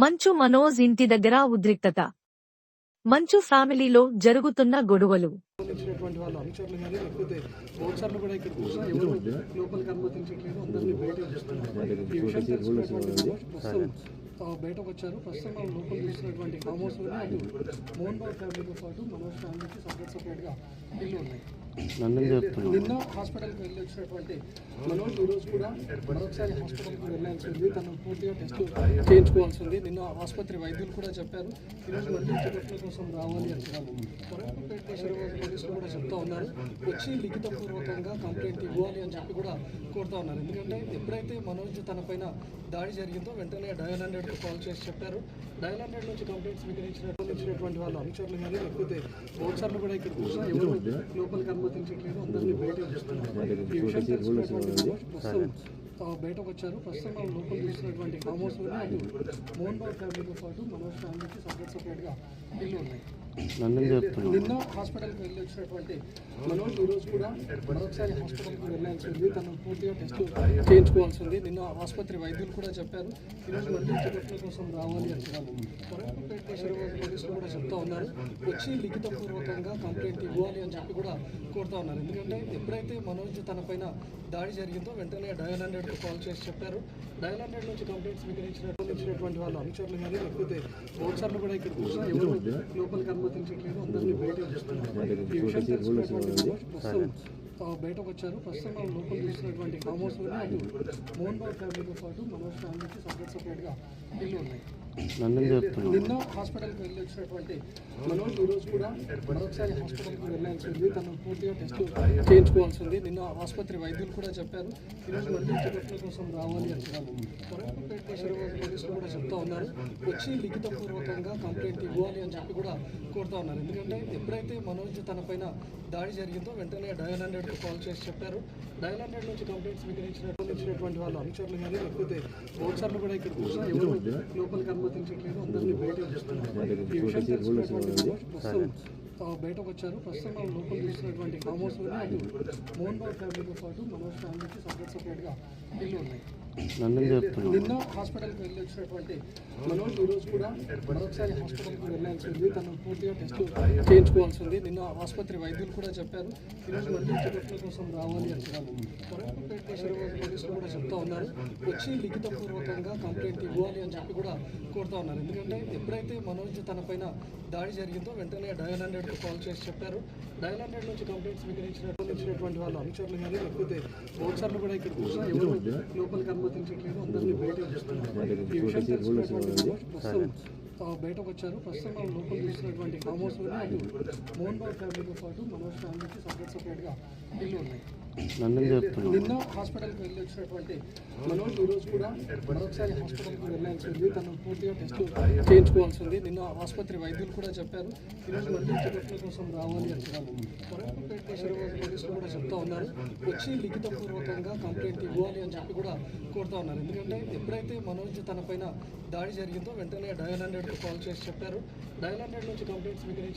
మంచు మనోజ్ ఇంటి దగ్గర ఉద్రిక్తత. మంచు ఫ్యామిలీలో జరుగుతున్న గొడవలు. బయటకు వచ్చారు. ప్రస్తుతం మనం లోపల చూసినటువంటి ఫామ్ అటు మోహన్ బాబు ఫ్యామిలీతో పాటు మనోజ్ ఫ్యామిలీకి సపరేట్ సపరేట్గా ఇల్లు ఉన్నాయి. నిన్న హాస్పిటల్కి వెళ్ళి వచ్చినటువంటి మనోజ్ ఈరోజు రోజు కూడా మరొకసారి హాస్పిటల్కి వెళ్ళాల్సి ఉంది తను పూర్తిగా టెస్ట్ చేయించుకోవాల్సి ఉంది నిన్న ఆసుపత్రి వైద్యులు కూడా చెప్పారు ఈరోజు మళ్ళీ చెకప్ల కోసం రావాలి అంటున్నారు కొరంపేట పోలీసులు కూడా చెప్తా ఉన్నారు. వచ్చి లిఖితపూర్వకంగా కంప్లైంట్ ఇవ్వాలి అని చెప్పి కూడా కోరుతా ఉన్నారు. ఎందుకంటే ఎప్పుడైతే మనోజ్ తనపైన దాడి జరిగిందో వెంటనే డయల్ హండ్రెడ్కి కాల్ చేసి చెప్పారు. డయల్ హండ్రెడ్ నుంచి కంప్లైంట్ స్వీకరించినటువంటి వాళ్ళు అనుచరులు కానీ లేకపోతే ఓట్సర్లు కూడా ఇక్కడ కూర్చొని ఎవరు లోపలికి అనుమతించట్లేదు అందరినీ బయట చూస్తున్నారు ఈ విషయం తెలిసినటువంటి మనోజ్ ప్రస్తుతం బయటకు వచ్చారు ప్రస్తుతం మనం లోపల చూసినటువంటి ఫామ్ అటు మోహన్ బాబు ఫ్యామిలీతో పాటు మనోజ్ ఫ్యామిలీకి సపరేట్ సపరేట్గా ఇల్లు ఉన్నాయి. నిన్న హాస్పిటల్కి వెళ్ళి వచ్చినటువంటి మనోజ్ ఈరోజు రోజు కూడా మరొకసారి హాస్పిటల్కి వెళ్ళాల్సి ఉంది. తను పూర్తిగా టెస్ట్ చేయించుకోవాల్సి ఉంది. నిన్న ఆసుపత్రి వైద్యులు కూడా చెప్పారు ఈరోజు మళ్ళీ చెకప్ల కోసం రావాలి అంటున్నారు కొరంపేట పోలీసులు కూడా చెప్తా ఉన్నారు. వచ్చి లిఖితపూర్వకంగా కంప్లైంట్ ఇవ్వాలి అని చెప్పి కూడా కోరుతా ఉన్నారు. ఎందుకంటే ఎప్పుడైతే మనోజ్ తనపైన దాడి జరిగిందో వెంటనే డయల్ హండ్రెడ్కి కాల్ చేసి చెప్పారు. డయల్ హండ్రెడ్ నుంచి కంప్లైంట్ స్వీకరించినటువంటి వాళ్ళు అనుచరులు కానీ లేకపోతే ఓచర్లు కూడా ఇక్కడ కూర్చొని ఎవరు లోపలికి అనుమతించట్లేదు అందరినీ ప్రస్తుతం బయటకు వచ్చారు. ప్రస్తుతం మనం లోపల చూసినటువంటి ఫామ్ హౌస్లోనే అటు మోహన్ బాబు ఫ్యామిలీతో పాటు మనోజ్ ఫ్యామిలీకి సపరేట్ సపరేట్గా ఇల్లు ఉన్నాయి. నిన్న హాస్పిటల్కి వెళ్ళి వచ్చినటువంటి మనోజ్ ఈ రోజు కూడా మరొకసారి హాస్పిటల్కి వెళ్ళాల్సి ఉంది తను పూర్తిగా టెస్ట్ చేయించుకోవాల్సి ఉంది నిన్న ఆసుపత్రి వైద్యులు కూడా చెప్పారు ఈరోజు మళ్ళీ చెకప్ల కోసం రావాలి అంటున్నారు కొరంపేట పోలీసులు కూడా చెప్తా ఉన్నారు. వచ్చి లిఖితపూర్వకంగా కంప్లైంట్ ఇవ్వాలి అని చెప్పి కూడా కోరుతా ఉన్నారు. ఎందుకంటే ఎప్పుడైతే మనోజ్ తన పైన దాడి జరిగిందో వెంటనే డయల్ హండ్రెడ్కి కాల్ చేసి చెప్పారు. డయల్ హండ్రెడ్ నుంచి కంప్లైంట్ స్వీకరించినటువంటి వాళ్ళు అనుచరులు కానీ లేకపోతే ఓట్సర్లు కూడా ఇక్కడ కూర్చొని ఎవరు లోపలికి అనుమతించట్లేదు అందరినీ బయట చూస్తున్నారు ఈ విషయం తెలిసినటువంటి మనోజ్ ప్రస్తుతం బయటకు వచ్చారు. ప్రస్తుతం లోపల చూసినటువంటి ఫామ్ హౌస్లోనే అటు మోహన్ బాబు ఫ్యామిలీతో పాటు మనోజ్ ఫ్యామిలీకి సపరేట్ సపరేట్గా ఇల్లు ఉన్నాయి. నన్ను హాస్పిటల్కి వెళ్ళి వచ్చినటువంటి మనోజ్ ఈ రోజు కూడా మరొకసారి హాస్పిటల్కి వెళ్ళాల్సి ఉంది. తను పూర్తిగా టెస్ట్ చేయించుకోవాల్సి ఉంది. నిన్న ఆసుపత్రి వైద్యులు కూడా చెప్పారు ఈరోజు మళ్ళీ చెకప్ల కోసం రావాలి అంటున్నారు. కొరంపేట కూడా చెప్తా ఉన్నారు. వచ్చి లిఖితపూర్వకంగా కంప్లైంట్ ఇవ్వాలి అని చెప్పి కూడా కోరుతా ఉన్నారు. ఎందుకంటే ఎప్పుడైతే మనోజ్ తన పైన దాడి జరిగిందో వెంటనే డయల్ హండ్రెడ్కి కాల్ చేసి చెప్పారు. డయల్ హండ్రెడ్ నుంచి కంప్లైంట్ స్వీకరించినటువంటి వాళ్ళు అనుచరులు కానీ లేకపోతే ఓచర్లు కూడా ఇక్కడ కూర్చొని ఎవరు లోపలికి అనుమతించట్లేదు. అందరినీ బయట చూస్తున్నారు ఈ విషయం ప్రస్తుతం బయటకు వచ్చారు. ప్రస్తుతం మనం లోపల చూసినటువంటి ఫామ్ హౌస్ అటు మోహన్ బాబు ఫ్యామిలీతో పాటు మనోజ్ ఫ్యామిలీకి సపరేట్ సపరేట్గా ఇల్లు ఉన్నాయి. నన్ను చెప్తున్నాను నిన్న హాస్పిటల్కి వెళ్ళి వచ్చినటువంటి మనోజ్ ఈరోజు కూడా మరొకసారి హాస్పిటల్కి వెళ్ళాల్సి ఉంది. తను పూర్తిగా టెస్ట్ చేయించుకోవాల్సి ఉంది నిన్న ఆసుపత్రి వైద్యులు కూడా చెప్పారు ఈరోజు మళ్ళీ చెకప్ల కోసం రావాలి అంటున్నారు కొరంపేట పోలీసులు కూడా చెప్తా ఉన్నారు. వచ్చి లిఖితపూర్వకంగా కంప్లైంట్ ఇవ్వాలి అని చెప్పి కూడా కోరుతా ఉన్నారు. ఎందుకంటే ఎప్పుడైతే మనోజ్ తనపైన దాడి జరిగిందో వెంటనే డయల్ హండ్రెడ్కి కాల్ చేసి చెప్పారు. డయల్ హండ్రెడ్ నుంచి కంప్లైంట్ స్వీకరించిన